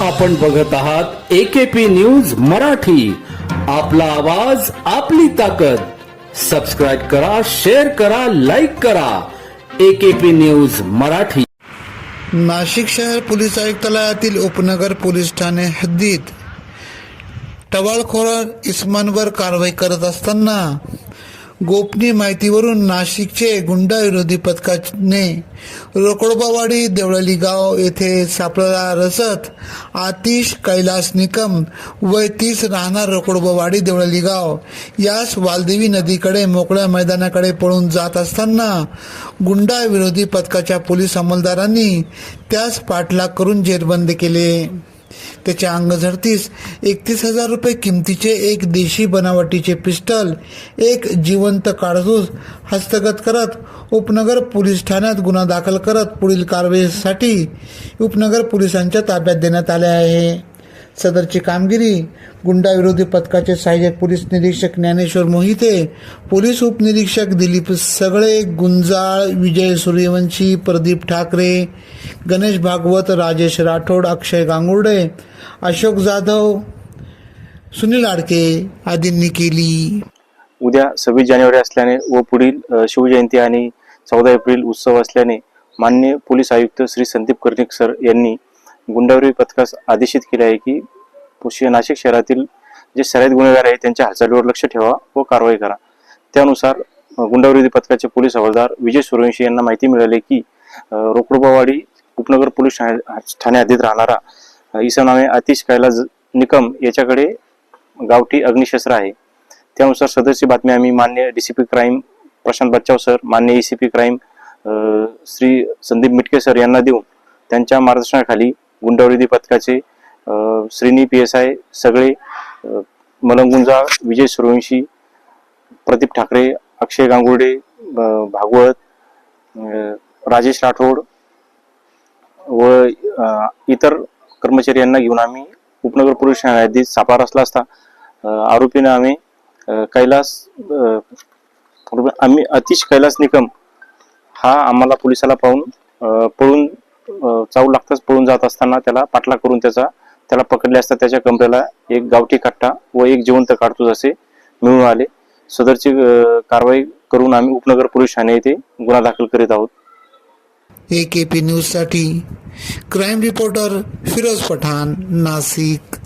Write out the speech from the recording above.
आपण बघत आहात एकेपी न्यूज मराठी. आपला आवाज आपली ताकद. सबस्क्राईब करा शेअर करा लाईक करा. AKP news Marathi. नाशिक शहर पोलीस आयुक्तालयातील उपनगर पोलीस ठाणे हद्दीत. टवाळखोर इस्मानवर कारवाई करत असताना गोपनीय माहितीवरून नाशिकचे गुंडा विरोधी पथकाने रोकडोबावाडी देवळाली गाव येथे सापळा रसत आतिश कैलास निकम वय तीस राहणार रोकडोबावाडी देवळाली गाव यास वालदेवी नदीकडे मोकळ्या मैदानाकडे पळून जात असताना गुंडा विरोधी पथकाच्या पोलीस अंमलदारांनी त्यास पाठलाग करून जेरबंद केले. त्याच्या अंगझडतीस एकतीस हजार रुपये किमतीचे एक देशी बनावटीचे पिस्टल एक जिवंत काढसूस हस्तगत करत उपनगर पोलीस ठाण्यात गुन्हा दाखल करत पुढील कारवाईसाठी उपनगर पोलिसांच्या ताब्यात देण्यात आले आहे. सदरची कामगिरी गुंडाविरोधी पथकाचे सहाय्यक पोलीस निरीक्षक ज्ञानेश्वर मोहिते पोलीस उपनिरीक्षक दिलीप सगळे गुंजाळ विजय सूर्यवंशी प्रदीप ठाकरे गणेश भागवत राजेश राठोड अक्षय गांगुर्डे अशोक जाधव सुनील आडके आदींनी केली. उद्या सव्वीस जानेवारी असल्याने व पुढील शिवजयंती आणि चौदा एप्रिल उत्सव असल्याने मान्य पोलीस आयुक्त श्री संदीप कर्णिक सर यांनी गुंडाविरोधी पथकास आदेशित केले आहे की पुशी नाशिक शहरातील जे सराईत गुन्हेगार आहेत त्यांच्या हालचालीवर लक्ष ठेवा व कारवाई करा. त्यानुसार अ, गुंडाविरोधी पथकाचे पोलीस हवालदार विजय सूर्यवंशी यांना माहिती मिळाली की रोकडोबावाडी उपनगर पोलीस ठाणे ठाणे हद्दीत राहणारा अ, इसम आतिश कैलास निकम याच्याकडे गावठी अग्निशस्त्र आहे. त्यानुसार सदरची बातमी आम्ही मान्य DCP crime Prashant Bachhav sir मान्य ACP crime Shri Sandeep Mitke sir यांना देऊन त्यांच्या मार्गदर्शनाखाली गुंडाविरोधी पथकाचे श्रीनी पी एस आय सगळे मलंगुंजा विजय सूर्यवंशी प्रदीप ठाकरे अक्षय गांगुर्डे भागवत राजेश राठोड व इतर कर्मचारी यांना घेऊन आम्ही उपनगर पोलीस ठाण्यात सापार असला असता आरोपीनं आम्ही कैलास आम्ही अतिश कैलास निकम हा आम्हाला पोलिसाला पाहून पळून चावू लागताच पळून जात असताना त्याला पाठलाग करून त्याचा त्याला पकडले असता त्याच्या कमरेला एक गावठी कट्टा व एक जिवंत काढतूस असे मिळून आले. सदरची कारवाई करून आम्ही उपनगर पोलीस ठाणे येथे गुन्हा दाखल करीत आहोत. ए के पी न्यूजसाठी क्राईम रिपोर्टर फिरोज पठाण नाशिक.